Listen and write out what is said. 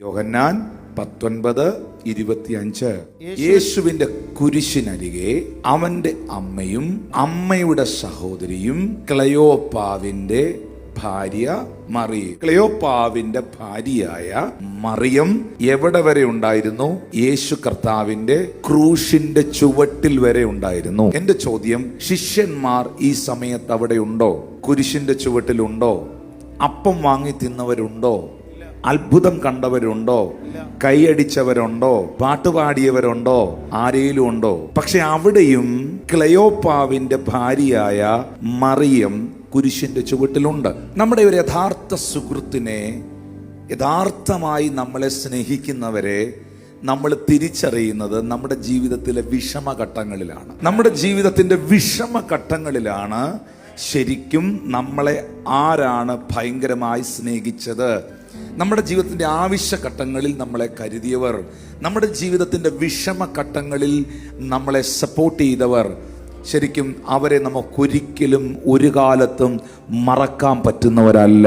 യോഹന്നാൻ പത്തൊൻപത് ഇരുപത്തിയഞ്ച്. യേശുവിന്റെ കുരിശിനരികെ അവന്റെ അമ്മയും അമ്മയുടെ സഹോദരിയും ക്ലയോപ്പാവിന്റെ ഭാര്യ മറി ക്ലയോപ്പാവിന്റെ ഭാര്യയായ മറിയം എവിടെ വരെ ഉണ്ടായിരുന്നു? യേശു കർത്താവിന്റെ ക്രൂശിന്റെ ചുവട്ടിൽ വരെ ഉണ്ടായിരുന്നു. എന്റെ ചോദ്യം ശിഷ്യന്മാർ ഈ സമയത്ത് അവിടെ ഉണ്ടോ? കുരിശിന്റെ ചുവട്ടിലുണ്ടോ അപ്പം വാങ്ങി തിന്നവരുണ്ടോ? അത്ഭുതം കണ്ടവരുണ്ടോ? കൈയടിച്ചവരുണ്ടോ? പാട്ടുപാടിയവരുണ്ടോ ആരേലും ഉണ്ടോ പക്ഷെ അവിടെയും ക്ലയോപ്പാവിന്റെ ഭാര്യയായ മറിയം കുരിശിന്റെ ചുവട്ടിലുണ്ട്. നമ്മുടെ ഒരു യഥാർത്ഥ സുഹൃത്തിനെ യഥാർത്ഥമായി നമ്മളെ സ്നേഹിക്കുന്നവരെ നമ്മൾ തിരിച്ചറിയുന്നത് നമ്മുടെ ജീവിതത്തിലെ വിഷമഘട്ടങ്ങളിലാണ്. നമ്മുടെ ജീവിതത്തിന്റെ വിഷമഘട്ടങ്ങളിലാണ് ശരിക്കും നമ്മളെ ആരാണ് ഭയങ്കരമായി സ്നേഹിച്ചത്? നമ്മുടെ ജീവിതത്തിന്റെ ആവശ്യഘട്ടങ്ങളിൽ നമ്മളെ കരുതിയവർ നമ്മുടെ ജീവിതത്തിന്റെ വിഷമഘട്ടങ്ങളിൽ നമ്മളെ സപ്പോർട്ട് ചെയ്തവർ ശരിക്കും അവരെ നമുക്കൊരിക്കലും ഒരു കാലത്തും മറക്കാൻ പറ്റുന്നവരല്ല.